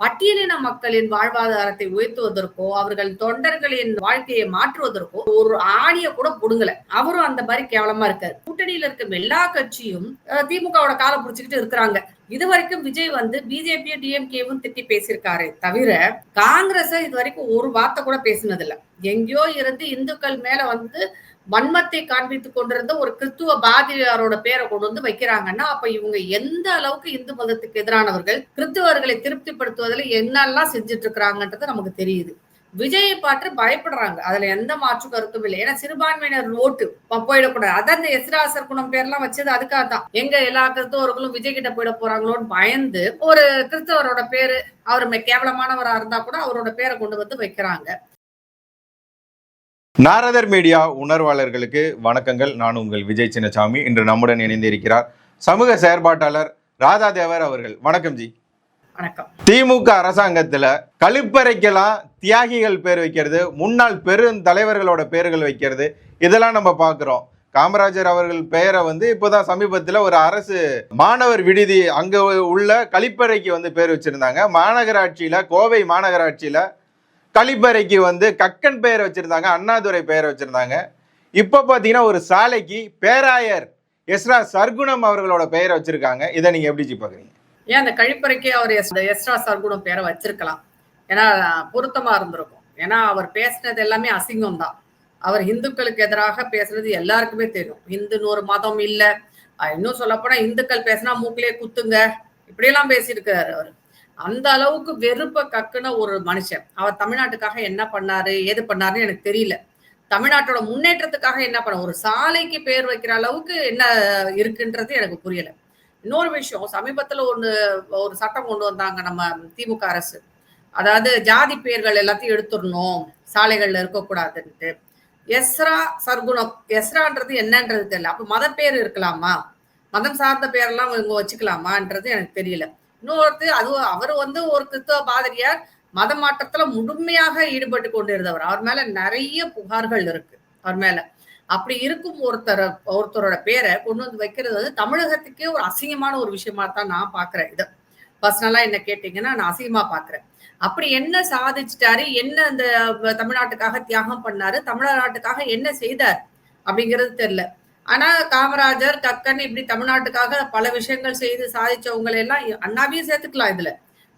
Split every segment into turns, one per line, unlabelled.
பட்டியலின மக்களின் வாழ்வாதாரத்தை உயர்த்துவதற்கோ அவர்கள் தொண்டர்களின் வாழ்க்கையை மாற்றுவதற்கோ ஒரு ஆணிய கூட புடுங்கல. அவரும் அந்த மாதிரி கேவலமா இருக்காரு. கூட்டணியில இருக்க எல்லா கட்சியும் திமுகவோட காலை புடிச்சுக்கிட்டு இருக்கிறாங்க. இது வரைக்கும் விஜய் வந்து பிஜேபியும் டிஎம்கேவும் திட்டி பேசியிருக்காரு தவிர காங்கிரஸ் இது வரைக்கும் ஒரு வார்த்தை கூட பேசினது எங்கேயோ இருந்து இந்துக்கள் மேல வந்து வன்மத்தை காண்பித்துக் கொண்டிருந்த ஒரு கிறிஸ்துவ பாதிரியாரோட பேரை கொண்டு வந்து வைக்கிறாங்கன்னா அப்ப இவங்க எந்த அளவுக்கு இந்து மதத்துக்கு எதிரானவர்கள் கிறிஸ்துவர்களை திருப்திப்படுத்துவதில் என்னெல்லாம் செஞ்சுட்டு இருக்கிறாங்கன்றது நமக்கு தெரியுது. விஜயை பார்த்து பயப்படுறாங்க. அதுல எந்த மாற்று கருத்தும் இல்லை. ஏன்னா சிறுபான்மையினர் ஓட்டு போயிடக்கூடாது. அதான் இந்த எஸ்ராசர் குணம் பேர்லாம் வச்சது அதுக்காக தான் எங்க எல்லா கிறிஸ்தவர்களும் விஜய் கிட்ட போயிட போறாங்களோன்னு பயந்து ஒரு கிறிஸ்தவரோட பேரு அவர் கேவலமானவரா இருந்தா கூட அவரோட பேரை கொண்டு வந்து வைக்கிறாங்க.
நாரதர் மீடியா உணர்வாளர்களுக்கு வணக்கங்கள். நான் உங்கள் விஜய் சின்னசாமி. இன்று நம்முடன் இணைந்திருக்கிறார் சமூக செயற்பாட்டாளர் ராதாதேவர் அவர்கள். வணக்கம் ஜி.
வணக்கம்.
திமுக அரசாங்கத்துல கழிப்பறைக்கெல்லாம் தியாகிகள் பேர் வைக்கிறது. முன்னாள் பெருந்தலைவர்களோட பேர்கள் வைக்கிறது. இதெல்லாம் நம்ம பார்க்குறோம். காமராஜர் அவர்கள் பெயரை வந்து இப்போதான் சமீபத்தில் ஒரு அரசு மாணவர் விடுதி அங்க உள்ள கழிப்பறைக்கு வந்து பேர் வச்சிருந்தாங்க. மாநகராட்சியில கோவை மாநகராட்சியில கழிப்பறைக்கு வந்து கக்கன் பெயர் வச்சிருந்தாங்க அண்ணாதுரை பெயர் வச்சிருந்தாங்க. இப்போ பார்த்தீங்கன்னா ஒரு சாலைக்கு பேராயர் எஸ்ரா சர்க்குணம் அவர்களோட பெயரை வச்சிருக்காங்க. இதை நீங்க எப்படி பாக்குறீங்க
ஏன் அந்த கழிப்பறைக்கு அவர் எஸ்- எஸ்ரா சர்க்குணம் பேரை வச்சிருக்கலாம். ஏன்னா பொருத்தமா இருந்திருக்கும். ஏன்னா அவர் பேசினது எல்லாமே அசிங்கம் தான். அவர் இந்துக்களுக்கு எதிராக பேசுனது எல்லாருக்குமே தெரியும். இந்துன்னு ஒரு மதம் இல்லை. இன்னும் சொல்லப்போனா இந்துக்கள் பேசினா மூக்கிலே குத்துங்க. இப்படியெல்லாம் பேசியிருக்காரு அவர். அந்த அளவுக்கு வெறுப்ப கக்குன ஒரு மனுஷன். அவர் தமிழ்நாட்டுக்காக என்ன பண்ணாரு ஏது பண்ணாருன்னு எனக்கு தெரியல. தமிழ்நாட்டோட முன்னேற்றத்துக்காக என்ன பண்ண ஒரு சாலைக்கு பேர் வைக்கிற அளவுக்கு என்ன இருக்குன்றது எனக்கு புரியல. இன்னொரு விஷயம் சமீபத்துல ஒண்ணு ஒரு சட்டம் கொண்டு வந்தாங்க நம்ம திமுக அரசு. அதாவது ஜாதி பெயர்கள் எல்லாத்தையும் எடுத்துடணும் சாலைகள்ல இருக்கக்கூடாதுன்ட்டு. எஸ்ரா சர்க்குணம் எஸ்ரான்றது என்னன்றது தெரியல. அப்ப மத பேர் இருக்கலாமா? மதம் சார்ந்த பேரெல்லாம் இவங்க வச்சுக்கலாமான்றது எனக்கு தெரியல. இன்னொருத்து அது அவர் வந்து ஒரு கிறிஸ்தவ பாதிரியார் மத மாற்றத்துல முழுமையாக ஈடுபட்டு கொண்டிருந்தவர். அவர் மேல நிறைய புகார்கள் இருக்கு. அவர் மேல. அப்படி இருக்கும் ஒருத்தர் ஒருத்தரோட பேரை கொண்டு வந்து வைக்கிறது வந்து தமிழகத்துக்கே ஒரு அசிங்கமான ஒரு விஷயமா தான் நான் பாக்குறேன் இதை. பர்சனலா என்ன கேட்டீங்கன்னா நான் அசிங்கமா பாக்குறேன். அப்படி என்ன சாதிச்சிட்டாரு என்ன அந்த தமிழ்நாட்டுக்காக தியாகம் பண்ணாரு தமிழ்நாட்டுக்காக என்ன செய்தார் அப்படிங்கிறது தெரியல. ஆனா காமராஜர் கக்கன் இப்படி தமிழ்நாட்டுக்காக பல விஷயங்கள் செய்து சாதிச்சவங்களை எல்லாம் அண்ணாவையும் சேர்த்துக்கலாம் இதுல.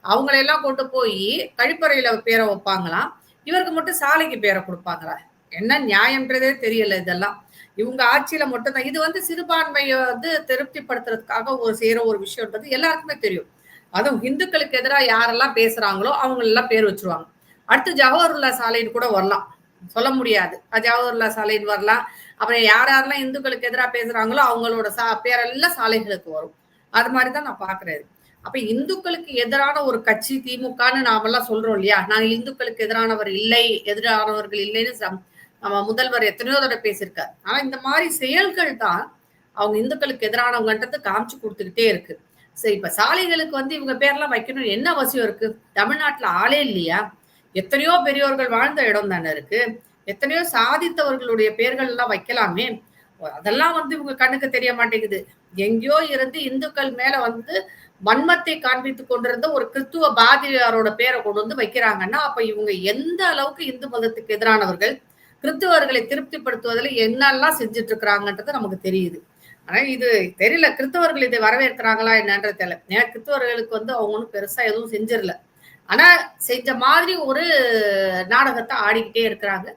அவங்களையெல்லாம் கொண்டு போய் கழிப்பறையில பேரை வைப்பாங்களாம். இவருக்கு மட்டும் சாலைக்கு பேரை கொடுப்பாங்களா? என்ன நியாயம்ன்றதே தெரியல இதெல்லாம். இவங்க ஆட்சியில மட்டும்தான். இது வந்து சிறுபான்மையை வந்து திருப்திப்படுத்துறதுக்காக ஒரு செய்யற ஒரு விஷயம்ன்றது எல்லாருக்குமே தெரியும். அதுவும் இந்துக்களுக்கு எதிராக யாரெல்லாம் பேசுறாங்களோ அவங்களெல்லாம் பேர் வச்சிருவாங்க. அடுத்து ஜவஹர்லா சாலைன்னு கூட வரலாம். சொல்ல முடியாது. ஜவஹர்லா சாலைன்னு வரலாம். அப்புறம் யார் யாரெல்லாம் இந்துக்களுக்கு எதிராக பேசுறாங்களோ அவங்களோட சா பேரெல்லாம் சாலைகளுக்கு வரும். அது மாதிரி தான் நான் பாக்குறேன் அப்ப இந்துக்களுக்கு எதிரான ஒரு கட்சி திமுகன்னு நாமெல்லாம் சொல்றோம் இல்லையா? நாங்க இந்துக்களுக்கு எதிரானவர் இல்லை எதிரானவர்கள் இல்லைன்னு நம்ம முதல்வர் எத்தனையோ தடவை பேசியிருக்காரு. ஆனா இந்த மாதிரி செயல்கள் தான் அவங்க இந்துக்களுக்கு எதிரானவங்கன்றது காமிச்சு கொடுத்துக்கிட்டே இருக்கு. சரி இப்ப சாலைகளுக்கு வந்து இவங்க பேர்லாம் வைக்கணும் என்ன அவசியம் இருக்கு? தமிழ்நாட்டுல ஆளே இல்லையா? எத்தனையோ பெரியோர்கள் வாழ்ந்த இடம் தானே இருக்கு? எத்தனையோ சாதித்தவர்களுடைய பெயர்கள் எல்லாம் வைக்கலாமே? அதெல்லாம் வந்து இவங்க கண்ணுக்கு தெரிய மாட்டேங்குது. எங்கேயோ இருந்து இந்துக்கள் மேல வந்து வன்மத்தை காண்பித்து கொண்டிருந்த ஒரு கிறிஸ்துவ பாதிரியாரோட பேரை கொண்டு வந்து வைக்கிறாங்கன்னா அப்ப இவங்க எந்த அளவுக்கு இந்து மதத்துக்கு எதிரானவர்கள் கிறிஸ்துவர்களை திருப்திப்படுத்துவதில் என்னெல்லாம் செஞ்சுட்டு இருக்கிறாங்கன்றது நமக்கு தெரியுது. ஆனா இது தெரியல கிறிஸ்தவர்கள் இதை வரவேற்கிறாங்களா என்னன்றது தெரியல. ஏன்னா கிறிஸ்தவர்களுக்கு வந்து அவங்க ஒன்றும் பெருசா எதுவும் செஞ்சிடல. ஆனா செஞ்ச மாதிரி ஒரு நாடகத்தை ஆடிக்கிட்டே இருக்கிறாங்க.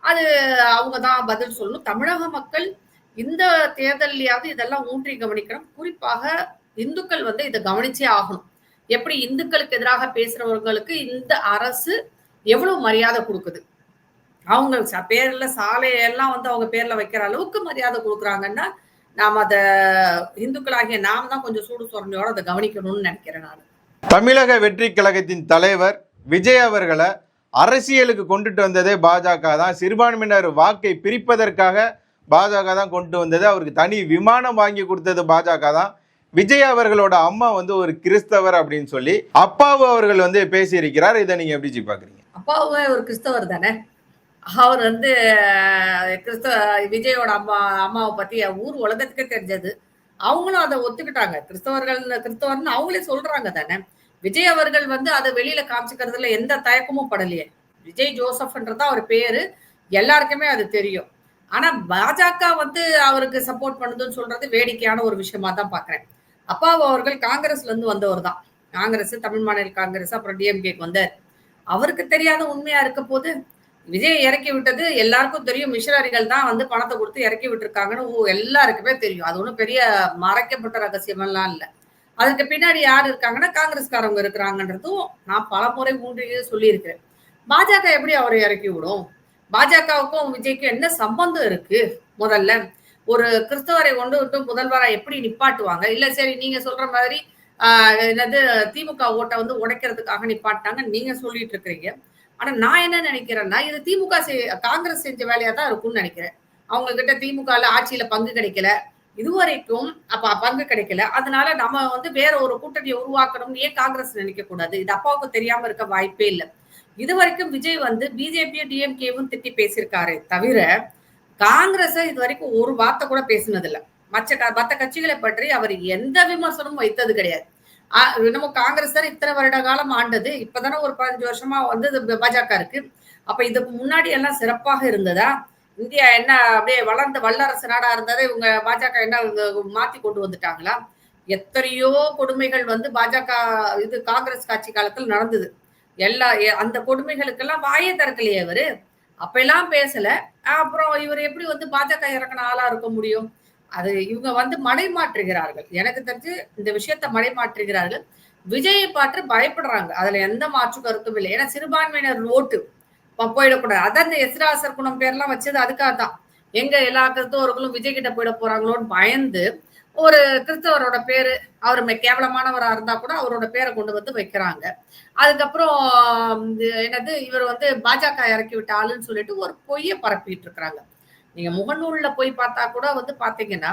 அது அவங்க தான் பதில் சொல்லணும். தமிழக மக்கள் இந்த தேர்தலையாவது இதெல்லாம் ஊன்றி கவனிக்கணும். குறிப்பாக இந்துக்கள் வந்து இதை கவனிச்சே ஆகணும். எப்படி இந்துக்களுக்கு எதிராக பேசுறவர்களுக்கு இந்த அரசு எவ்வளவு மரியாதை கொடுக்குது? அவங்க ச- பேர்ல சாலையெல்லாம் வந்து அவங்க பேர்ல வைக்கிற அளவுக்கு மரியாதை கொடுக்குறாங்கன்னா நாம் அதை இந்துக்களாகிய நாம் தான் கொஞ்சம் சூடு சொரணையோட அதை கவனிக்கணும்னு நினைக்கிறேன் நான்.
தமிழக வெற்றி கழகத்தின் தலைவர் விஜய் அவர்களை அரசியலுக்கு கொண்டுட்டு வந்ததே பாஜக தான். சிறுபான்மையினர் வாக்கை பிரிப்பதற்காக பாஜக தான் கொண்டு வந்தது. அவருக்கு தனி விமானம் வாங்கி கொடுத்தது பாஜக தான். விஜய் அவர்களோட அம்மா வந்து ஒரு கிறிஸ்தவர் அப்படின்னு சொல்லி அப்பாவு அவர்கள் வந்து பேசியிருக்கிறார். இதை நீங்க எப்படி ஜி பாக்குறீங்க?
அப்பாவுமே ஒரு கிறிஸ்தவர் தானே? அவர் வந்து கிறிஸ்தவ விஜயோட அம்மா அம்மாவை பத்தி ஊர் உலகத்துக்கே தெரிஞ்சது. அவங்களும் அதை ஒத்துக்கிட்டாங்க. கிறிஸ்தவர்கள் கிறிஸ்தவர்னு அவங்களே சொல்றாங்க தானே? விஜய் அவர்கள் வந்து அதை வெளியில காமிச்சுக்கிறதுல எந்த தயக்கமும் படலையே. விஜய் ஜோசப்ன்றதா அவர் பேரு. எல்லாருக்குமே அது தெரியும். ஆனா பாஜக வந்து அவருக்கு சப்போர்ட் பண்ணுதுன்னு சொல்றது வேடிக்கையான ஒரு விஷயமா தான் பாக்குறேன். அப்பாவு அவர்கள் காங்கிரஸ்ல இருந்து வந்தவர் தான். காங்கிரஸ் தமிழ் மாநில காங்கிரஸ் அப்புறம் டிஎம்கேக்கு வந்தார். அவருக்கு தெரியாத உண்மையா இருக்க போது விஜய் இறக்கி விட்டது எல்லாருக்கும் தெரியும். மிஷனரிகள் தான் வந்து பணத்தை கொடுத்து இறக்கி விட்டுருக்காங்கன்னு எல்லாருக்குமே தெரியும். அது ஒன்றும் பெரிய மறைக்கப்பட்ட ரகசியமெல்லாம் இல்லை. அதுக்கு பின்னாடி யார் இருக்காங்கன்னா காங்கிரஸ்காரவங்க இருக்கிறாங்கன்றதும் நான் பல முறை மூன்று சொல்லியிருக்கிறேன். பாஜக எப்படி அவரை இறக்கி விடும்? பாஜகவுக்கும் விஜய்க்கும் என்ன சம்பந்தம் இருக்கு? முதல்ல ஒரு கிறிஸ்தவரை கொண்டு விட்டு முதல்வரா எப்படி நிப்பாட்டுவாங்க? இல்ல சரி நீங்க சொல்ற மாதிரி என்னது திமுக ஓட்டை வந்து உடைக்கிறதுக்காக நிப்பாட்டாங்க நீங்க சொல்லிட்டு இருக்கிறீங்க. ஆனா நான் என்ன நினைக்கிறேன்னா இது திமுக செய்- காங்கிரஸ் செஞ்ச வேலையா தான் இருக்கும்னு நினைக்கிறேன். அவங்க கிட்ட திமுகவில் ஆட்சியில பங்கு கிடைக்கல. இதுவரைக்கும் அப்ப பங்கு கிடைக்கல. அதனால நம்ம வந்து வேற ஒரு கூட்டணியை உருவாக்கணும்னு ஏன் காங்கிரஸ் நினைக்க கூடாது? இது அப்பாவுக்கு தெரியாம இருக்க வாய்ப்பே இல்லை. இது வரைக்கும் விஜய் வந்து பிஜேபியும் டிஎம்கேவும் திட்டி பேசியிருக்காரு தவிர காங்கிரஸை இது வரைக்கும் ஒரு வார்த்தை கூட பேசினது இல்ல மற்ற க- கட்சிகளை பற்றி அவர் எந்த விமர்சனமும் வைத்தது கிடையாது. நம்ம காங்கிரஸ் தான் இத்தனை வருட காலம் ஆண்டது இப்பதானே ஒரு பதினஞ்சு வருஷமா வந்து இது பாஜக இருக்கு அப்ப இதுக்கு முன்னாடி எல்லாம் சிறப்பாக இருந்ததா? இந்தியா என்ன அப்படியே வளர்ந்த வல்லரசு நாடா இருந்ததை இவங்க பாஜக என்ன மாத்தி கொண்டு வந்துட்டாங்களா? எத்தனையோ கொடுமைகள் வந்து பாஜக இது காங்கிரஸ் கட்சி காலத்தில் நடந்தது. எல்லா எ- அந்த கொடுமைகளுக்கெல்லாம் வாயே திறக்கலையே இவரு. அப்பெல்லாம் பேசல. அப்புறம் இவர் எப்படி வந்து பாஜக இறக்கின ஆளா இருக்க முடியும்? அது இவங்க வந்து மடைமாற்றுகிறார்கள். எனக்கு தெரிஞ்சு இந்த விஷயத்த மடைமாற்றுகிறார்கள். விஜயை பார்த்து பயப்படுறாங்க. அதுல எந்த மாற்று கருத்தும் இல்லை. ஏன்னா சிறுபான்மையினர் ஓட்டு போயிடக்கூடாது. அதான் இந்த எஸ்ராசர் குணம் பேர்லாம் வச்சது அதுக்காக தான் எங்க எல்லா கிறிஸ்தவர்களும் விஜய் கிட்ட போயிட போறாங்களோன்னு பயந்து ஒரு கிறிஸ்தவரோட பேரு அவர் கேவலமானவரா இருந்தா கூட அவரோட பேரை கொண்டு வந்து வைக்கிறாங்க. அதுக்கப்புறம் என்னது இவர் வந்து பாஜக இறக்கி விட்ட ஆளுன்னு சொல்லிட்டு ஒரு பொய்யை பரப்பிட்டு இருக்கிறாங்க. நீங்க முகநூல்ல போய் பார்த்தா கூட வந்து பாத்தீங்கன்னா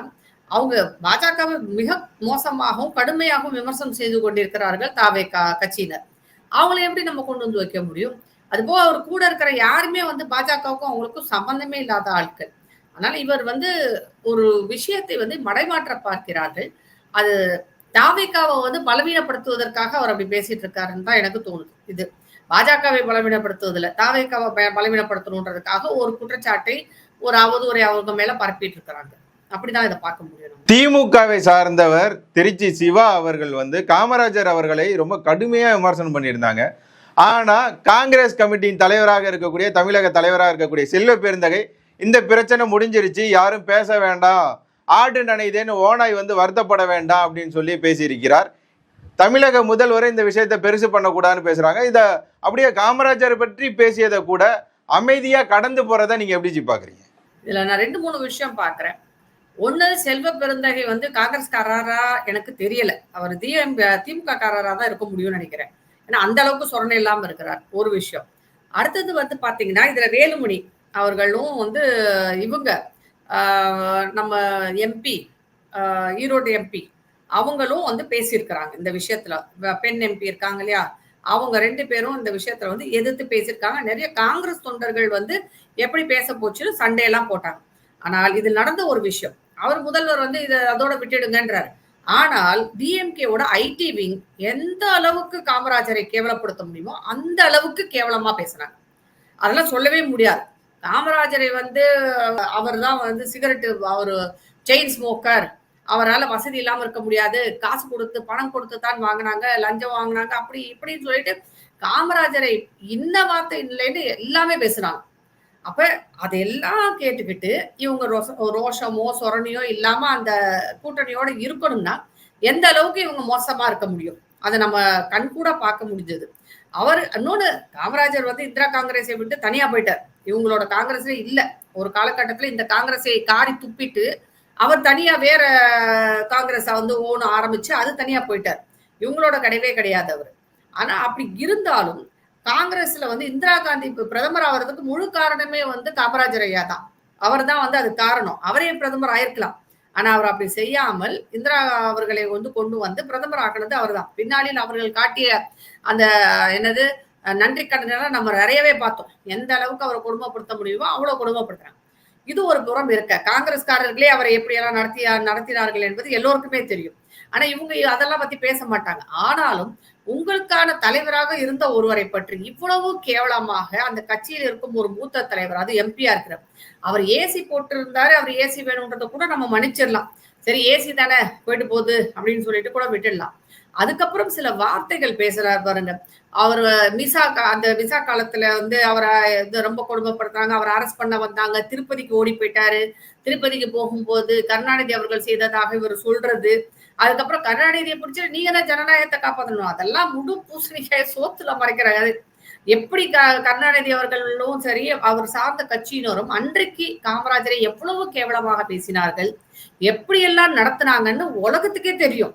அவங்க பாஜகவை மிக மோசமாகவும் கடுமையாகவும் விமர்சனம் செய்து கொண்டிருக்கிறார்கள் தாவே கட்சியினர் அவங்களை எப்படி நம்ம கொண்டு வந்து வைக்க முடியும்? அதுபோக அவர் கூட இருக்கிற யாருமே வந்து பாஜகவுக்கும் அவங்களுக்கும் சம்பந்தமே இல்லாத ஆட்கள். ஆனால் இவர் வந்து ஒரு விஷயத்தை வந்து மடைமாற்ற பார்க்கிறார்கள். அது தாவிகாவை வந்து பலவீனப்படுத்துவதற்காக அவர் அப்படி பேசிட்டு இருக்காருன்னு தான் எனக்கு தோணுது. இது பாஜகவை பலவீனப்படுத்துவதில்ல தாவேக்காவை ப- பலவீனப்படுத்தணுன்றதுக்காக ஒரு குற்றச்சாட்டை ஒரு அவதூறை அவங்க மேல பரப்பிட்டு இருக்கிறாங்க. அப்படிதான் இதை பார்க்க முடியும்.
திமுகவை சார்ந்தவர் திருச்சி சிவா அவர்கள் வந்து காமராஜர் அவர்களை ரொம்ப கடுமையா விமர்சனம் பண்ணியிருந்தாங்க. ஆனா காங்கிரஸ் கமிட்டியின் தலைவராக இருக்கக்கூடிய தமிழக தலைவராக இருக்கக்கூடிய செல்வ பெருந்தகை இந்த பிரச்சனை முடிஞ்சிருச்சு யாரும் பேச வேண்டாம் ஆடு நனைதேன்னு ஓனாய் வந்து வருத்தப்பட வேண்டாம் அப்படின்னு சொல்லி பேசியிருக்கிறார். தமிழக முதல்வரை இந்த விஷயத்தை பெருசு பண்ணக்கூடாதுன்னு பேசுறாங்க. இத அப்படியே காமராஜர் பற்றி பேசியதை கூட அமைதியா கடந்து போகிறத நீங்க எப்படி ஜி பாக்குறீங்க?
இதுல நான் ரெண்டு மூணு விஷயம் பாக்குறேன். ஒன்று செல்வ பெருந்தகை வந்து காங்கிரஸ்காரரா எனக்கு தெரியல. அவர் திஎம் திமுக காரரா தான் இருக்க முடியும்னு நினைக்கிறேன். ஏன்னா அந்த அளவுக்கு சொரணை இல்லாம இருக்கிறார். ஒரு விஷயம். அடுத்தது வந்து பாத்தீங்கன்னா இதுல வேலுமணி அவர்களும் வந்து இவங்க ஆஹ், நம்ம எம்பி ஈரோடு எம்பி அவங்களும் வந்து பேசியிருக்கிறாங்க இந்த விஷயத்துல. பெண் எம்பி இருக்காங்க இல்லையா? அவங்க ரெண்டு பேரும் இந்த விஷயத்துல வந்து எதிர்த்து பேசியிருக்காங்க. நிறைய காங்கிரஸ் தொண்டர்கள் வந்து எப்படி பேச போச்சுன்னு சண்டையெல்லாம் போட்டாங்க. ஆனால் இது நடந்த ஒரு விஷயம். அவர் முதல்வர் வந்து இதை அதோட விட்டுடுங்கன்றாரு. ஆனால் டிஎம்கேவோட ஐடி விங் எந்த அளவுக்கு காமராஜரை கேவலப்படுத்த முடியுமோ அந்த அளவுக்கு கேவலமா பேசுறாங்க அதெல்லாம் சொல்லவே முடியாது. காமராஜரை வந்து அவர் தான் வந்து சிகரெட்டு அவர் செயின் ஸ்மோக்கர் அவரால் வசதி இல்லாமல் இருக்க முடியாது. காசு கொடுத்து பணம் கொடுத்து தான் வாங்கினாங்க லஞ்சம் வாங்கினாங்க அப்படி இப்படின்னு சொல்லிட்டு காமராஜரை இன்ன வார்த்தை இல்லைன்னு எல்லாமே பேசுறாங்க. அப்ப அதெல்லாம் கேட்டுக்கிட்டு இவங்க ரோச- ரோஷமோ சொரணியோ இல்லாம அந்த கூட்டணியோட இருக்கணும்னா எந்த அளவுக்கு இவங்க மோசமா இருக்க முடியும்? அதை நம்ம கண்கூட பார்க்க முடிஞ்சது. அவர் இன்னொன்னு காமராஜர் வந்து இந்திரா காங்கிரஸை விட்டு தனியா போயிட்டார். இவங்களோட காங்கிரஸே இல்ல. ஒரு காலகட்டத்துல இந்த காங்கிரஸை காரி துப்பிட்டு அவர் தனியா வேற காங்கிரஸை வந்து ஓன ஆரம்பிச்சு அது தனியா போயிட்டார். இவங்களோட கிடையவே கிடையாது அவர். ஆனா அப்படி இருந்தாலும் காங்கிரஸ்ல வந்து இந்திரா காந்தி இப்ப பிரதமர் ஆகிறதுக்கு முழு காரணமே வந்து காமராஜர் ஐயா தான். அவர் தான் வந்து அது காரணம். அவரே பிரதமர் ஆயிருக்கலாம். ஆனா அவர் அப்படி செய்யாமல் இந்திரா அவர்களை வந்து கொண்டு வந்து பிரதமர் ஆக்கினது அவர்தான். பின்னாளில் அவர்கள் காட்டிய அந்த என்னது நன்றி கடனெல்லாம் நம்ம நிறையவே பார்த்தோம். எந்த அளவுக்கு அவரை கொடுமைப்படுத்த முடியுமோ அவ்வளவு கொடுமைப்படுத்துறாங்க. இது ஒரு புறம் இருக்க. காங்கிரஸ்காரர்களே அவரை எப்படியெல்லாம் நடத்தியா நடத்தினார்கள் என்பது எல்லோருக்குமே தெரியும். ஆனா இவங்க அதெல்லாம் பத்தி பேச மாட்டாங்க. ஆனாலும் உங்களுக்கான தலைவராக இருந்த ஒருவரை பற்றி இவ்வளவு கேவலமாக அந்த கட்சியில் இருக்கும் ஒரு மூத்த தலைவர் அது எம்பியா இருக்கிற அவர் ஏசி போட்டிருந்தாரு அவர் ஏசி வேணும்ன்றத கூட நம்ம மன்னிச்சிடலாம். சரி ஏசி தானே போயிட்டு போகுது அப்படின்னு சொல்லிட்டு கூட விட்டுடலாம். அதுக்கப்புறம் சில வார்த்தைகள் பேசுறாரு பாருங்க. அவர் மிசா கா- அந்த விசா காலத்துல வந்து அவரை இது ரொம்ப கொடுமைப்படுத்துறாங்க. அவரை அரெஸ்ட் பண்ண வந்தாங்க. திருப்பதிக்கு ஓடி போயிட்டாரு. திருப்பதிக்கு போகும்போது கருணாநிதி அவர்கள் செய்ததாக இவர் சொல்றது. அதுக்கப்புறம் கருணாநிதியை பிடிச்சி நீங்க தான் ஜனநாயகத்தை காப்பாற்றணும் அதெல்லாம் முழு பூசணிக்காய சோத்துல மறைக்கிறாங்க. எப்படி க கருணாநிதி அவர்களும் சரி அவர் சார்ந்த கட்சியினரும் அன்றைக்கு காமராஜரை எவ்வளவு கேவலமாக பேசினார்கள் எப்படியெல்லாம் நடத்துனாங்கன்னு உலகத்துக்கே தெரியும்.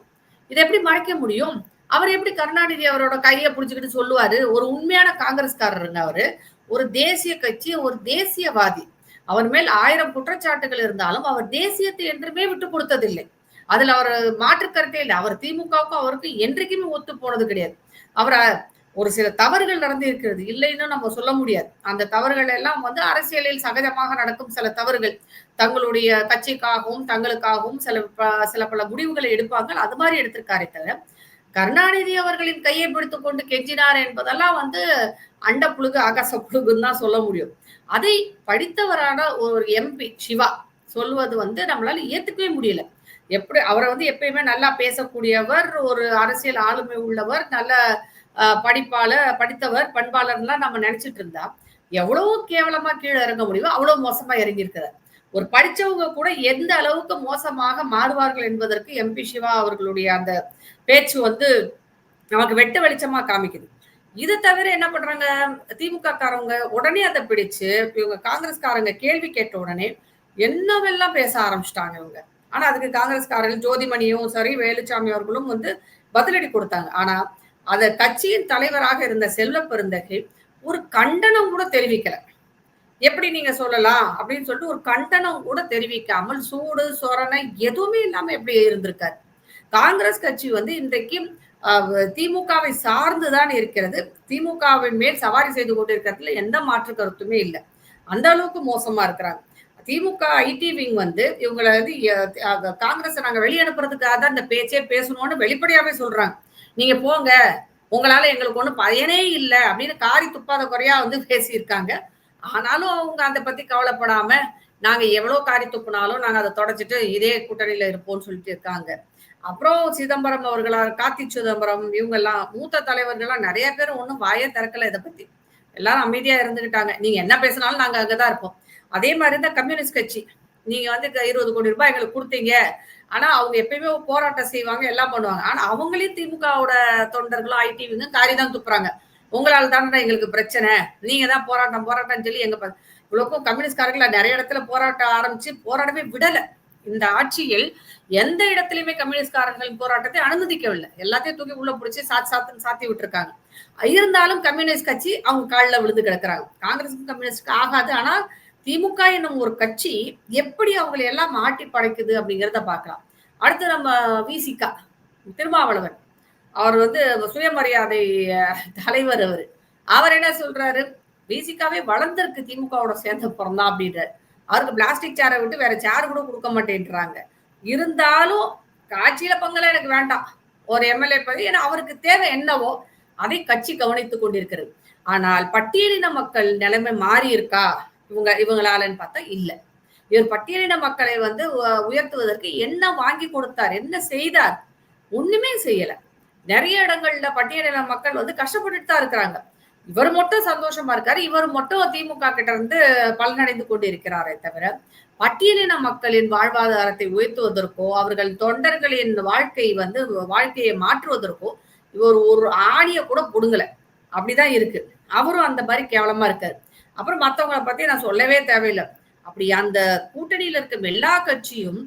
இதை எப்படி மறைக்க முடியும்? அவர் எப்படி கருணாநிதி அவரோட கையை பிடிச்சிக்கிட்டு சொல்லுவாரு? ஒரு உண்மையான காங்கிரஸ்காரருங்க அவரு. ஒரு தேசிய கட்சி ஒரு தேசியவாதி. அவர் மேல் ஆயிரம் குற்றச்சாட்டுகள் இருந்தாலும் அவர் தேசியத்தை என்றுமே விட்டு கொடுத்ததில்லை. அதுல அவர் மாற்று கருத்தே இல்லை. அவர் திமுகவுக்கும் அவருக்கு என்றைக்குமே ஒத்து போனது கிடையாது. அவர் ஒரு சில தவறுகள் நடந்து இருக்கிறது இல்லைன்னு நம்ம சொல்ல முடியாது. அந்த தவறுகள் எல்லாம் வந்து அரசியலில் சகஜமாக நடக்கும் சில தவறுகள். தங்களுடைய கட்சிக்காகவும் தங்களுக்காகவும் சில ப- சில பல முடிவுகளை எடுப்பாங்க அது மாதிரி எடுத்திருக்காரே தவிர கருணாநிதி அவர்களின் கையை பிடித்து கொண்டு கெஞ்சினார் என்பதெல்லாம் வந்து அண்ட புழுகு ஆகாச புழுகுன்னு தான் சொல்ல முடியும். அதை படித்தவரான ஒரு எம்பி சிவா சொல்வது வந்து நம்மளால ஏத்துக்கவே முடியல. எப்படி அவரை வந்து எப்பயுமே நல்லா பேசக்கூடியவர் ஒரு அரசியல் ஆளுமை உள்ளவர் நல்ல படிப்பாளர் படித்தவர் பண்பாளர்லாம் நம்ம நினைச்சிட்டு இருந்தா எவ்வளவு கேவலமா கீழே இறங்க முடியுமோ அவ்வளவு மோசமா இறங்கியிருக்கிறார். ஒரு படிச்சவங்க கூட எந்த அளவுக்கு மோசமாக மாறுவார்கள் என்பதற்கு எம்பி சிவா அவர்களுடைய அந்த பேச்சு வந்து நமக்கு வெட்ட வெளிச்சமா காமிக்குது. இது தவிர என்ன பண்றாங்க? திமுக காரவங்க உடனே அதை பிடிச்சு இவங்க காங்கிரஸ்காரங்க கேள்வி கேட்ட உடனே என்னவெல்லாம் பேச ஆரம்பிச்சிட்டாங்க இவங்க? ஆனா அதுக்கு காங்கிரஸ்காரர்கள் ஜோதிமணியும் சரி வேலுச்சாமி அவர்களும் வந்து பதிலடி கொடுத்தாங்க. ஆனா அத கட்சியின் தலைவராக இருந்த செல்வ பெருந்தகை ஒரு கண்டனம் கூட தெரிவிக்கல. எப்படி நீங்க சொல்லலாம்? அப்படின்னு சொல்லிட்டு ஒரு கண்டனம் கூட தெரிவிக்காமல் சூடு சொரணை எதுவுமே இல்லாம எப்படி இருந்திருக்காரு? காங்கிரஸ் கட்சி வந்து இன்றைக்கு திமுகவை சார்ந்துதான் இருக்கிறது. திமுகவின் மேல் சவாரி செய்து கொண்டிருக்கிறதுல எந்த மாற்று கருத்துமே இல்லை. அந்த அளவுக்கு மோசமா இருக்கிறாங்க. திமுக ஐடி விங் வந்து இவங்களை வந்து காங்கிரஸ் நாங்க வெளியனுப்புறதுக்காக தான் இந்த பேச்சே பேசணும்னு வெளிப்படையாவே சொல்றாங்க. நீங்க போங்க. உங்களால எங்களுக்கு ஒன்றும் பயனே இல்லை அப்படின்னு காரி துப்பாத குறையா வந்து பேசியிருக்காங்க. ஆனாலும் அவங்க அதை பத்தி கவலைப்படாம நாங்க எவ்வளவு காரி துப்புனாலும் நாங்க அதை தொடச்சிட்டு இதே கூட்டணியில இருப்போம்னு சொல்லிட்டு இருக்காங்க. அப்புறம் சிதம்பரம் அவர்களா கார்த்தி சிதம்பரம் இவங்க எல்லாம் மூத்த தலைவர்கள்லாம் நிறைய பேர் ஒன்றும் வாயே திறக்கல இதை பத்தி. எல்லாரும் அமைதியா இருந்துகிட்டாங்க. நீங்க என்ன பேசினாலும் நாங்க அங்கதான் இருப்போம். அதே மாதிரி தான் கம்யூனிஸ்ட் கட்சி. நீங்க வந்து இருபது கோடி ரூபாய் எங்களுக்கு கொடுத்தீங்க. ஆனா அவங்க எப்பயுமே போராட்டம் செய்வாங்க எல்லாம் பண்ணுவாங்க. ஆனா அவங்களையும் திமுகவோட தொண்டர்களும் ஐடிவிங்க காரி தான் துப்புறாங்க. உங்களால தானே எங்களுக்கு பிரச்சனை? நீங்க தான் போராட்டம் போராட்டம் சொல்லி எங்க ப- இவ்வளவுக்கும் கம்யூனிஸ்ட்காரர்கள் நிறைய இடத்துல போராட்டம் ஆரம்பிச்சு போராடவே விடல. இந்த ஆட்சியில் எந்த இடத்துலயுமே கம்யூனிஸ்ட்காரர்களின் போராட்டத்தை அனுமதிக்கவில்லை. எல்லாத்தையும் தூக்கி உள்ள பிடிச்சி சாத்தி சாத்துன்னு சாத்தி விட்டுருக்காங்க. இருந்தாலும் கம்யூனிஸ்ட் கட்சி அவங்க காலில் விழுந்து கிடக்குறாங்க. காங்கிரஸுக்கும் கம்யூனிஸ்டுக்கு ஆகாது. ஆனா திமுக என்னும் ஒரு கட்சி எப்படி அவங்களை எல்லாம் மாட்டி படைக்குது அப்படிங்கிறத பார்க்கலாம். அடுத்து நம்ம விசிகா திருமாவளவன். அவர் வந்து சுயமரியாதை தலைவர் அவர். அவர் என்ன சொல்றாரு? விசிகாவே வளர்ந்திருக்கு திமுகவோட சேர்ந்த பிறந்தான் அப்படின்றார். அவருக்கு பிளாஸ்டிக் சேரை விட்டு வேற சேர் கூட கொடுக்க மாட்டேன்றாங்க. இருந்தாலும் காட்சியில பங்கெல்லாம் எனக்கு வேண்டாம். ஒரு எம்எல்ஏ பதவி ஏன்னா அவருக்கு தேவை என்னவோ அதை கட்சி கவனித்துக் கொண்டிருக்கிறது. ஆனால் பட்டியலின மக்கள் நிலைமை மாறி இருக்கா இவங்க இவங்களாலன்னு பார்த்தா இல்லை. இவர் பட்டியலின மக்களை வந்து உயர்த்துவதற்கு என்ன வாங்கி கொடுத்தார் என்ன செய்தார் ஒண்ணுமே செய்யல. நிறைய இடங்கள்ல பட்டியலின மக்கள் வந்து கஷ்டப்பட்டுட்டு தான் இருக்கிறாங்க. இவர் மட்டும் சந்தோஷமா இருக்காரு. இவர் மட்டும் திமுக கிட்ட இருந்து பலனடைந்து கொண்டு இருக்கிறாரே தவிர பட்டியலின மக்களின் வாழ்வாதாரத்தை உயர்த்துவதற்கோ அவர்கள் தொண்டர்களின் வாழ்க்கை வந்து வாழ்க்கையை மாற்றுவதற்கோ இவர் ஒரு ஆணிய கூட புடுங்கல. அப்படிதான் இருக்கு. அவரும் அந்த மாதிரி கேவலமா இருக்காரு. அப்புறம் மற்றவங்களை பத்தி நான் சொல்லவே தேவையில்லை. அப்படி அந்த கூட்டணியில இருக்கும் எல்லா கட்சியும்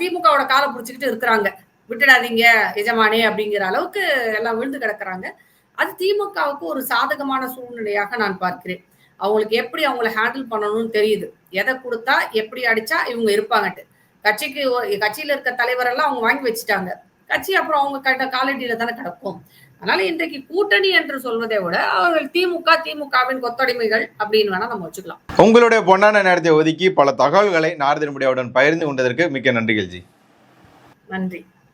திமுகவோட காலை பிடிச்சிக்கிட்டு இருக்கிறாங்க. விட்டுடாதீங்க எஜமானே அப்படிங்கிற அளவுக்கு எல்லாம் விழுந்து கிடக்குறாங்க. அது திமுகவுக்கு ஒரு சாதகமான சூழ்நிலையாக நான் பார்க்கிறேன். அவங்களுக்கு எப்படி அவங்கள ஹேண்டில் பண்ணணும்னு தெரியுது. எதை கொடுத்தா எப்படி அடிச்சா இவங்க இருப்பாங்கட்டு கட்சிக்கு கட்சியில இருக்க தலைவரெல்லாம் அவங்க வாங்கி வச்சுட்டாங்க. கட்சி அப்புறம் அவங்க கட்ட காலடியில தானே கிடக்கும். அதனால இன்றைக்கு கூட்டணி என்று சொல்வதை விட அவர்கள் திமுக திமுகவின் கொத்தடிமைகள் அப்படின்னு வேணா நம்ம வச்சுக்கலாம்.
உங்களுடைய பொன்னான நேரத்தை ஒதுக்கி பல தகவல்களை நாரதின் முடியாவுடன் பகிர்ந்து கொண்டதற்கு மிக்க நன்றிகள் ஜி
நன்றி.